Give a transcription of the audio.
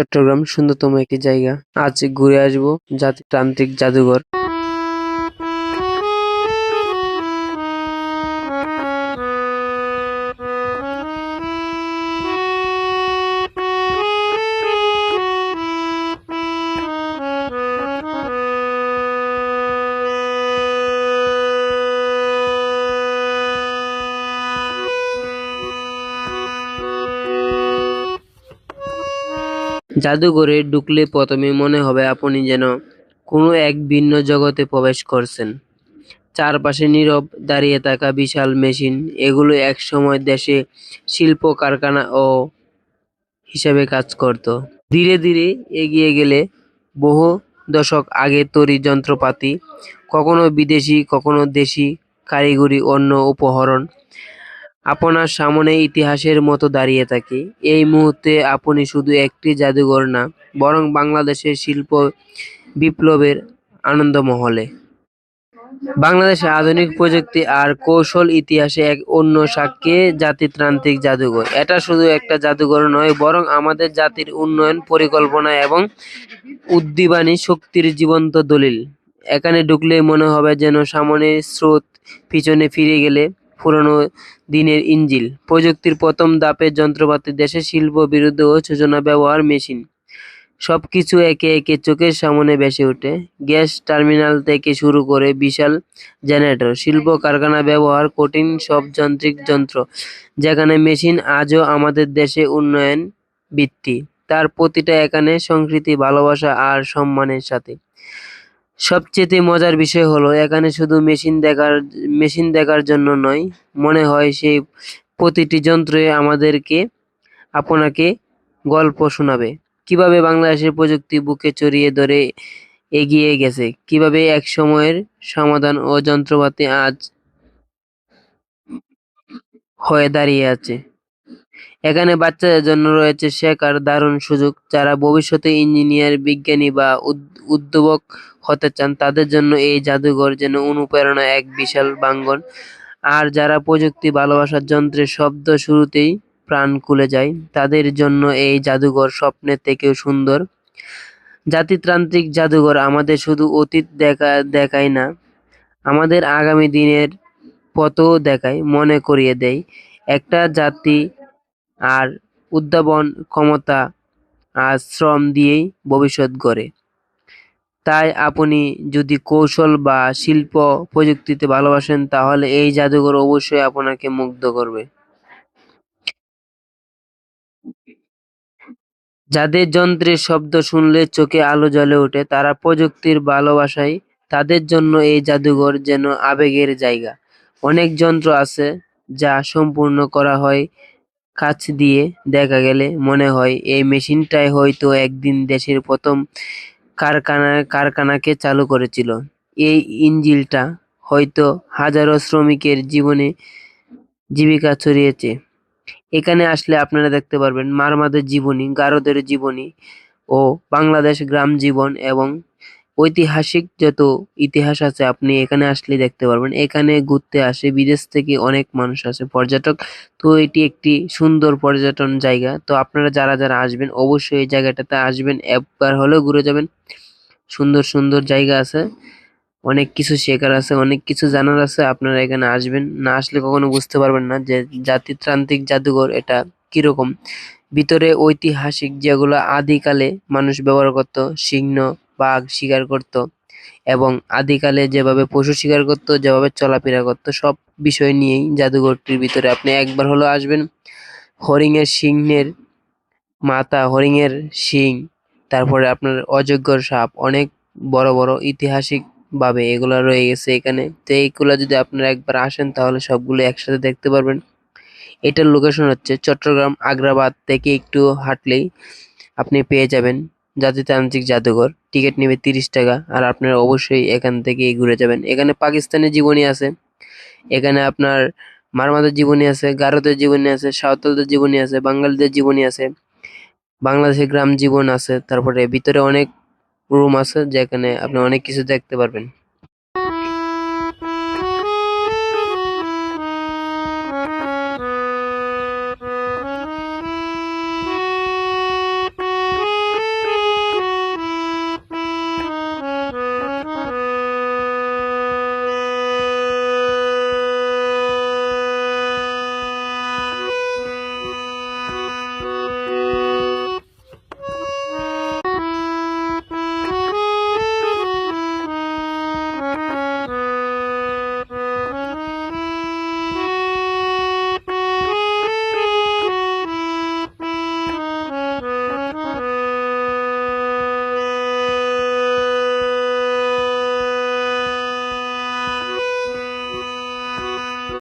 চট্টগ্রাম সুন্দরতম একটি জায়গা। আজ ঘুরে আসব জাতিতান্ত্রিক জাদুঘর। জাদুঘরে ঢুকলে প্রথমে মনে হবে আপনি যেন কোনো এক ভিন্ন জগতে প্রবেশ করছেন। চারপাশে নীরব দাঁড়িয়ে থাকা বিশাল মেশিন, এগুলো একসময় দেশে শিল্প, কারখানা ও হিসাবে কাজ করত। ধীরে ধীরে এগিয়ে গেলে বহু দশক আগে তৈরি যন্ত্রপাতি, কখনো বিদেশি, কখনো দেশি কারিগরি অন্য উপহরণ আপনার সামনে ইতিহাসের মতো দাঁড়িয়ে থাকে। এই মুহূর্তে আপনি শুধু একটি জাদুঘর না, বরং বাংলাদেশের শিল্প বিপ্লবের আনন্দমহলে। বাংলাদেশের আধুনিক প্রযুক্তি আর কৌশল ইতিহাসে এক অন্য সাক্ষী জাতিতান্ত্রিক জাদুঘর। এটা শুধু একটা জাদুঘর নয়, বরং আমাদের জাতির উন্নয়ন, পরিকল্পনা এবং উদ্দীবানী শক্তির জীবন্ত দলিল। এখানে ঢুকলে মনে হবে যেন সামনে স্রোত পিছনে ফিরে গেলে পুরনো দিনের ইঞ্জিল। প্রযুক্তির প্রথম ধাপের যন্ত্রপাতি, দেশের শিল্প বিরুদ্ধে ও সূচনা ব্যবহার মেশিন। সবকিছু একে একে চোখের সামনে ভেসে ওঠে। গ্যাস টার্মিনাল থেকে শুরু করে বিশাল জেনারেটর, শিল্প কারখানা ব্যবহার কঠিন সব যান্ত্রিক যন্ত্র, যেখানে মেশিন আজও আমাদের দেশে উন্নয়ন ভিত্তি তার প্রতিটা এখানে সংস্কৃতি, ভালোবাসা আর সম্মানের সাথে। সবচেয়ে মজার বিষয় হলো, এখানে শুধু মেশিন দেখার মেশিন দেখার জন্য নয়, মনে হয় সেই প্রতিটি যন্ত্রে আমাদেরকে, আপনাকে গল্প শোনাবে। কীভাবে বাংলাদেশের প্রযুক্তি বুকে চড়িয়ে ধরে এগিয়ে গেছে, কীভাবে এক সময়ের সমাধান ও যন্ত্রপাতি আজ হয়ে দাঁড়িয়ে আছে। এখানে বাচ্চাদের জন্য রয়েছে শেখার দারুণ সুযোগ, যারা ভবিষ্যতে ইঞ্জিনিয়ার, বিজ্ঞানী বা উদ- উদ্যোবক হতে চান, তাদের জন্য এই জাদুঘর যেন অনুপ্রেরণা এক বিশাল বাঙ্গন। আর যারা প্রযুক্তি ভালোবাসার যন্ত্রের শব্দ শুরুতেই প্রাণ খুলে যায়, তাদের জন্য এই জাদুঘর স্বপ্নের থেকেও সুন্দর। জাতিতান্ত্রিক জাদুঘর আমাদের শুধু অতীত দেখা, দেখায় না, আমাদের আগামী দিনের পথও দেখায়, মনে করিয়ে দেয়। একটা জাতি আর উদ্ভাবন ক্ষমতা আর শ্রম দিয়েই ভবিষ্যৎ গড়ে। তাই আপনি যদি কৌশল বা শিল্প প্রযুক্তিতে ভালোবাসেন, তাহলে এই জাদুঘর অবশ্যই আপনাকে মুগ্ধ করবে। যাদের যন্ত্রের শব্দ শুনলে চোখে আলো জ্বলে ওঠে, তারা প্রযুক্তির ভালোবাসায় তাদের জন্য এই জাদুঘর যেন আবেগের জায়গা। অনেক যন্ত্র আছে যা সম্পূর্ণ করা হয়, কাছ দিয়ে দেখা গেলে মনে হয় এই মেশিনটাই হয়তো একদিন দেশের প্রথম কারখানা, কারখানাকে চালু করেছিল। এই ইঞ্জিলটা হয়তো হাজারো শ্রমিকের জীবনে জীবিকা ছড়িয়েছে। এখানে আসলে আপনারা দেখতে পারবেন মারমাদের জীবনী, গারদের জীবনী ও বাংলাদেশ গ্রাম জীবন এবং ঐতিহাসিক যত ইতিহাস আছে, আপনি এখানে আসলে দেখতে পারবেন। এখানে ঘুরতে আসে, বিদেশ থেকে অনেক মানুষ আসে, পর্যটক। তো এটি একটি সুন্দর পর্যটন জায়গা। তো আপনারা যারা যারা আসবেন, অবশ্যই এই জায়গাটাতে আসবেন। একবার হলেও ঘুরে যাবেন। সুন্দর সুন্দর জায়গা আছে। অনেক কিছু শেখার আছে, অনেক কিছু জানার আছে। আপনারা এখানে আসবেন। না আসলে কখনো বুঝতে পারবেন না যে জাতিতান্ত্রিক জাদুঘর এটা কীরকম। ভিতরে ঐতিহাসিক যেগুলো আদিকালে মানুষ ব্যবহার করত, সিংহ বাঘ শিকার করত এবং আদিকালে যেভাবে পশু শিকার করত, যেভাবে চলাফেরা করত, সব বিষয় নিয়েই জাদুঘরটির ভিতরে আপনি একবার হলো আসবেন। হরিণের সিংহের মাথা হরিণের শিং তারপরে আপনার অজগর সাপ, অনেক বড় বড় ঐতিহাসিক ভাবে এগুলা রয়ে গেছে এখানে। তো এইগুলা যদি আপনারা একবার আসেন, তাহলে সবগুলো একসাথে দেখতে পারবেন। এটার লোকেশন হচ্ছে চট্টগ্রাম আগ্রাবাদ থেকে একটু হাঁটলেই আপনি পেয়ে যাবেন। জাতিতান্ত্রিক জাদুঘর। টিকিট নেবে তিরিশ টাকা আর আপনারা অবশ্যই এখান থেকে ঘুরে যাবেন। এখানে পাকিস্তানের জীবনী আছে, এখানে আপনার মারমাদের জীবনী আছে, গারোদের জীবনী আছে, সাঁওতালদের জীবনী আছে, বাঙালিদের জীবনী আছে, বাংলাদেশের গ্রাম জীবন আছে, তারপরে ভিতরে অনেক রুম আছে, যেখানে আপনি অনেক কিছু দেখতে পারবেন।